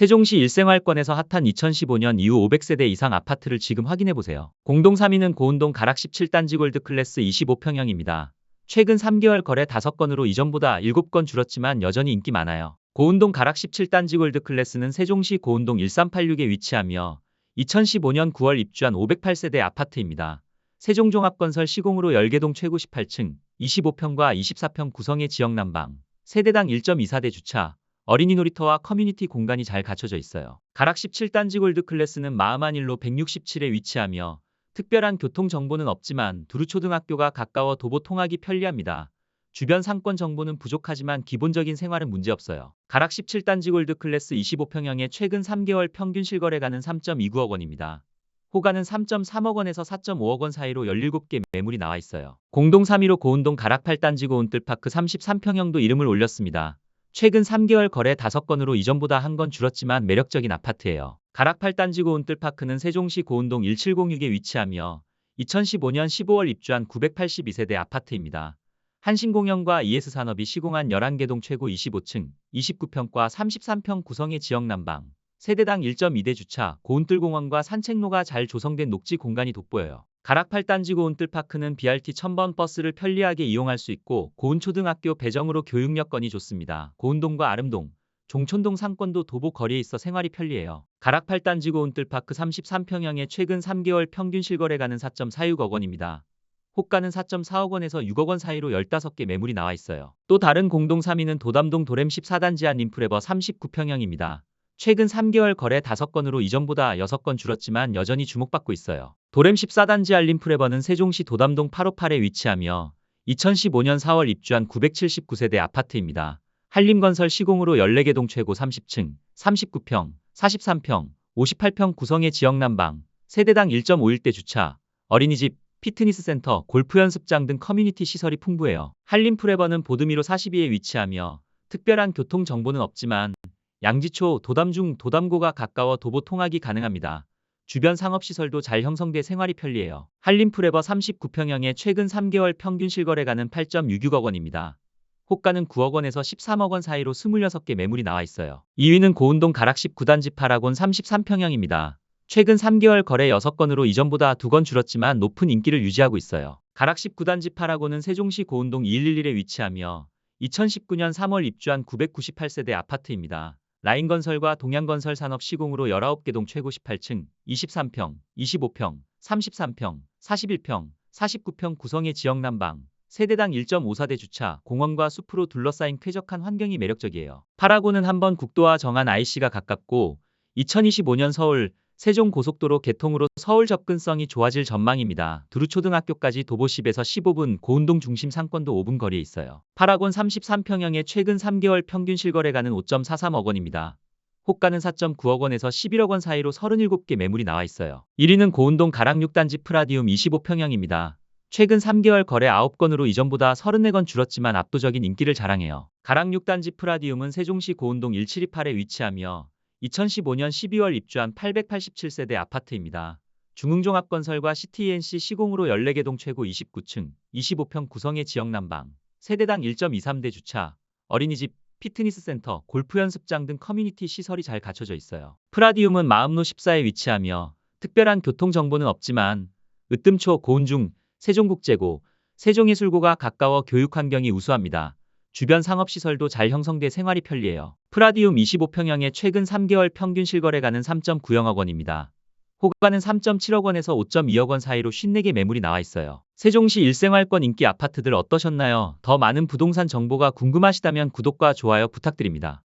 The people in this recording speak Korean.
세종시 일생활권에서 핫한 2015년 이후 500세대 이상 아파트를 지금 확인해보세요. 공동 3위는 고운동 가락 17단지 골드 클래스 25평형입니다. 최근 3개월 거래 5건으로 이전보다 7건 줄었지만 여전히 인기 많아요. 고운동 가락 17단지 골드 클래스는 세종시 고운동 1386에 위치하며 2015년 9월 입주한 508세대 아파트입니다. 세종종합건설 시공으로 열개동 최고 18층, 25평과 24평 구성의 지역 난방, 세대당 1.24대 주차, 어린이 놀이터와 커뮤니티 공간이 잘 갖춰져 있어요. 가락 17단지 골드 클래스는 마음한 일로 167에 위치하며 특별한 교통 정보는 없지만 두루초등학교가 가까워 도보 통하기 편리합니다. 주변 상권 정보는 부족하지만 기본적인 생활은 문제없어요. 가락 17단지 골드 클래스 25평형의 최근 3개월 평균 실거래가는 3.29억 원입니다. 호가는 3.3억 원에서 4.5억 원 사이로 17개 매물이 나와 있어요. 공동 3위로 고운동 가락 8단지 고운뜰파크 33평형도 이름을 올렸습니다. 최근 3개월 거래 5건으로 이전보다 한 건 줄었지만 매력적인 아파트예요. 가락 8단지 고운뜰파크는 세종시 고운동 1706에 위치하며 2015년 15월 입주한 982세대 아파트입니다. 한신공영과 ES산업이 시공한 11개 동 최고 25층, 29평과 33평 구성의 지역 난방, 세대당 1.2대 주차, 고운뜰공원과 산책로가 잘 조성된 녹지 공간이 돋보여요. 가락 8단지 고운뜰파크는 BRT 1000번 버스를 편리하게 이용할 수 있고 고운초등학교 배정으로 교육 여건이 좋습니다. 고운동과 아름동, 종촌동 상권도 도보 거리에 있어 생활이 편리해요. 가락 8단지 고운뜰파크 33평형의 최근 3개월 평균 실거래가는 4.46억 원입니다. 호가는 4.4억 원에서 6억 원 사이로 15개 매물이 나와 있어요. 또 다른 공동 3위는 도담동 도렘 14단지 한 림프레버 39평형입니다. 최근 3개월 거래 5건으로 이전보다 6건 줄었지만 여전히 주목받고 있어요. 도렘 14단지 알림 프레버는 세종시 도담동 858에 위치하며 2015년 4월 입주한 979세대 아파트입니다. 한림건설 시공으로 14개 동 최고 30층, 39평, 43평, 58평 구성의 지역 난방, 세대당 1.51대 주차, 어린이집, 피트니스 센터, 골프 연습장 등 커뮤니티 시설이 풍부해요. 한림프레버는 보드미로 42에 위치하며 특별한 교통 정보는 없지만 양지초, 도담중, 도담고가 가까워 도보 통학이 가능합니다. 주변 상업시설도 잘 형성돼 생활이 편리해요. 한림프레버 39평형의 최근 3개월 평균 실거래가는 8.66억 원입니다. 호가는 9억 원에서 13억 원 사이로 26개 매물이 나와 있어요. 2위는 고운동 가락 19단지 파라곤 33평형입니다. 최근 3개월 거래 6건으로 이전보다 2건 줄었지만 높은 인기를 유지하고 있어요. 가락 19단지 파라곤은 세종시 고운동 2111에 위치하며 2019년 3월 입주한 998세대 아파트입니다. 라인건설과 동양건설 산업 시공으로 19개 동 최고 18층, 23평, 25평, 33평, 41평, 49평 구성의 지역 난방, 세대당 1.54대 주차, 공원과 숲으로 둘러싸인 쾌적한 환경이 매력적이에요. 파라고는 한번 국도와 정안 IC가 가깝고 2025년 서울 세종고속도로 개통으로 서울 접근성이 좋아질 전망입니다. 두루초등학교까지 도보십에서 15분, 고운동 중심 상권도 5분 거리에 있어요. 파라곤 33평형의 최근 3개월 평균 실거래가는 5.43억 원입니다. 호가는 4.9억 원에서 11억 원 사이로 37개 매물이 나와 있어요. 1위는 고운동 가락 6단지 프라디움 25평형입니다. 최근 3개월 거래 9건으로 이전보다 34건 줄었지만 압도적인 인기를 자랑해요. 가락 6단지 프라디움은 세종시 고운동 1728에 위치하며 2015년 12월 입주한 887세대 아파트입니다. 중흥종합건설과 CTNC 시공으로 14개 동 최고 29층, 25평 구성의 지역 난방, 세대당 1.23대 주차, 어린이집, 피트니스 센터, 골프 연습장 등 커뮤니티 시설이 잘 갖춰져 있어요. 프라디움은 마음로 14에 위치하며 특별한 교통 정보는 없지만 으뜸초, 고운중, 세종국제고, 세종예술고가 가까워 교육 환경이 우수합니다. 주변 상업시설도 잘 형성돼 생활이 편리해요. 프라디움 25평형의 최근 3개월 평균 실거래가는 3.9영억 원입니다. 호가는 3.7억 원에서 5.2억 원 사이로 54개 매물이 나와 있어요. 세종시 일생활권 인기 아파트들 어떠셨나요? 더 많은 부동산 정보가 궁금하시다면 구독과 좋아요 부탁드립니다.